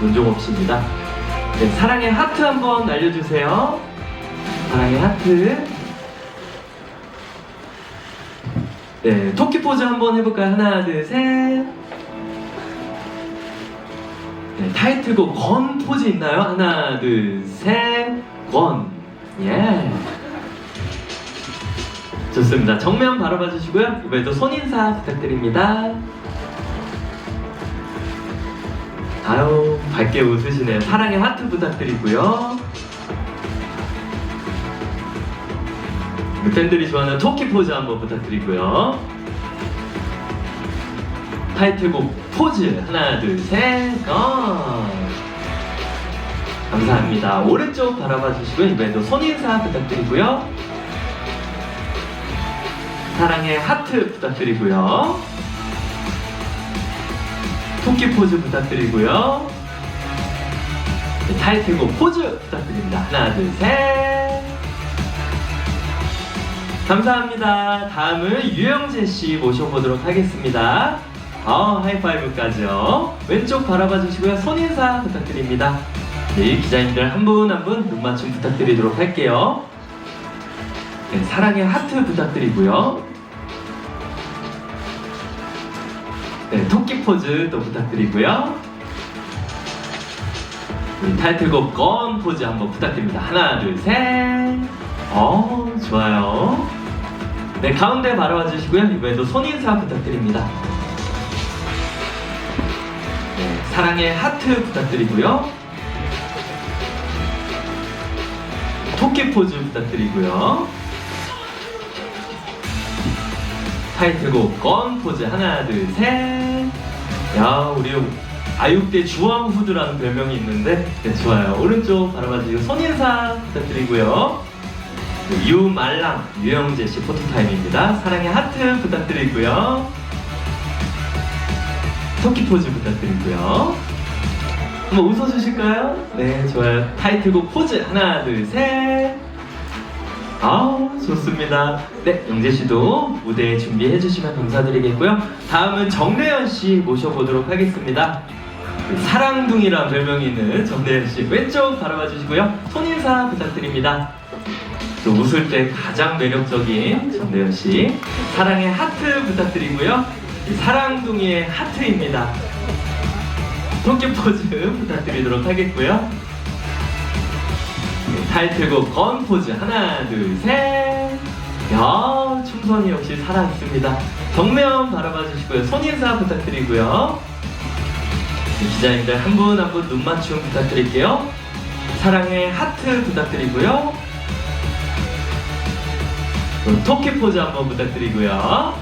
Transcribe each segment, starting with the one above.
문종업 씨입니다. 네, 사랑의 하트 한번 날려주세요. 사랑의 하트. 네, 토끼 포즈 한번 해볼까요? 하나, 둘, 셋. 네, 타이틀곡 건 포즈 있나요? 하나, 둘, 셋. 건. 예. 좋습니다. 정면 바라봐 주시고요. 이번에도 손인사 부탁드립니다. 아유, 밝게 웃으시네요. 사랑의 하트 부탁드리고요. 팬들이 좋아하는 토끼 포즈 한번 부탁드리고요. 타이틀곡 포즈 하나, 둘, 셋, 건. 감사합니다. 오른쪽 바라봐 주시고요. 이번에도 손인사 부탁드리고요. 사랑의 하트 부탁드리고요. 토끼 포즈 부탁드리고요. 네, 타이틀곡 포즈 부탁드립니다. 하나, 둘, 셋. 감사합니다. 다음은 유영재 씨 모셔보도록 하겠습니다. 아, 하이파이브까지요. 왼쪽 바라봐 주시고요. 손인사 부탁드립니다. 네, 기자님들 한 분 한 분 눈 맞춤 부탁드리도록 할게요. 네, 사랑의 하트 부탁드리고요. 네, 토끼 포즈 또 부탁드리고요. 우리 타이틀곡 건 포즈 한번 부탁드립니다. 하나, 둘, 셋. 어, 좋아요. 네, 가운데 바라봐 주시고요. 이번에도 손인사 부탁드립니다. 네, 사랑의 하트 부탁드리고요. 토끼 포즈 부탁드리고요. 타이틀곡 건 포즈 하나 둘 셋. 야 우리 아육대 주황 후드라는 별명이 있는데 네, 좋아요. 오른쪽 바라봐 주시고 손인사 부탁드리고요. 네, 유말랑 유영재 씨 포토타임입니다. 사랑의 하트 부탁드리고요. 토끼 포즈 부탁드리고요. 한번 웃어주실까요? 네, 좋아요. 타이틀곡 포즈 하나, 둘, 셋. 아우, 좋습니다. 네, 영재 씨도 무대 준비해 주시면 감사드리겠고요. 다음은 정래연 씨 모셔보도록 하겠습니다. 사랑둥이란 별명이 있는 정래연 씨 왼쪽 바라봐 주시고요. 손인사 부탁드립니다. 또 웃을 때 가장 매력적인 정래연 씨. 사랑의 하트 부탁드리고요. 사랑둥이의 하트입니다. 토끼 포즈 부탁드리도록 하겠고요. 네, 타이틀곡 건 포즈 하나 둘 셋. 야 춤선이 역시 살아 있습니다. 정면 바라봐 주시고요. 손인사 부탁드리고요. 네, 기자님들 한 분 한 분 눈 맞춤 부탁드릴게요. 사랑의 하트 부탁드리고요. 토끼 포즈 한번 부탁드리고요.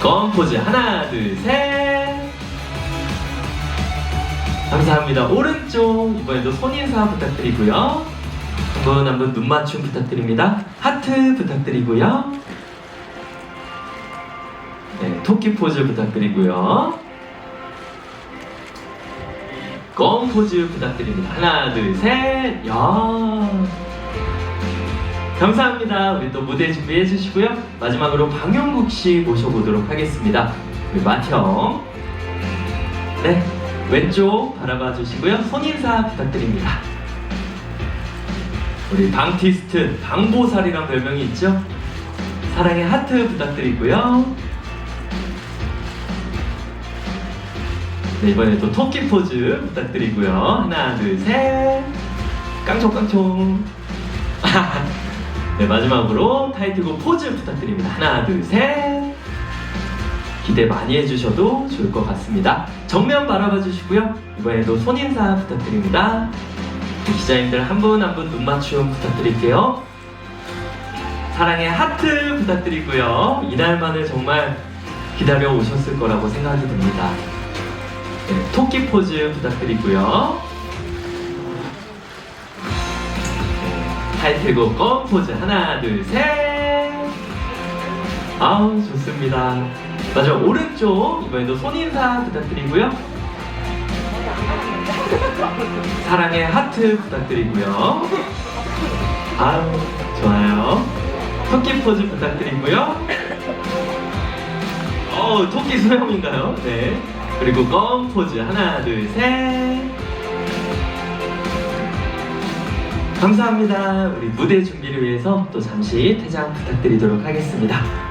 건 포즈 하나 둘 셋. 감사합니다. 오른쪽 이번에도 손인사 부탁드리고요. 한분 한 분 눈 맞춤 부탁드립니다. 하트 부탁드리고요. 네, 토끼 포즈 부탁드리고요. 껌 포즈 부탁드립니다. 하나, 둘, 셋. 야. 감사합니다. 우리 또 무대 준비해 주시고요. 마지막으로 방영국 씨 모셔보도록 하겠습니다. 우리 마형. 네, 왼쪽 바라봐 주시고요. 손인사 부탁드립니다. 우리 방티스트 방보살이란 별명이 있죠? 사랑의 하트 부탁드리고요. 네, 이번에도 토끼 포즈 부탁드리고요. 하나, 둘, 셋. 깡총깡총. 네, 마지막으로 타이틀곡 포즈 부탁드립니다. 하나, 둘, 셋. 기대 많이 해주셔도 좋을 것 같습니다. 정면 바라봐 주시고요. 이번에도 손인사 부탁드립니다. 네, 기자님들 한 분 한 분 눈 맞춤 부탁드릴게요. 사랑의 하트 부탁드리고요. 이날만을 정말 기다려 오셨을 거라고 생각이 듭니다. 네, 토끼 포즈 부탁드리고요. 네, 타이틀곡 껌 포즈 하나 둘 셋. 아우 좋습니다. 마지막 오른쪽 이번에도 손인사 부탁드리고요. 사랑의 하트 부탁드리고요. 아우 좋아요. 토끼 포즈 부탁드리고요. 어 토끼 수염인가요? 네. 그리고 껌 포즈 하나 둘 셋. 감사합니다. 우리 무대 준비를 위해서 또 잠시 퇴장 부탁드리도록 하겠습니다.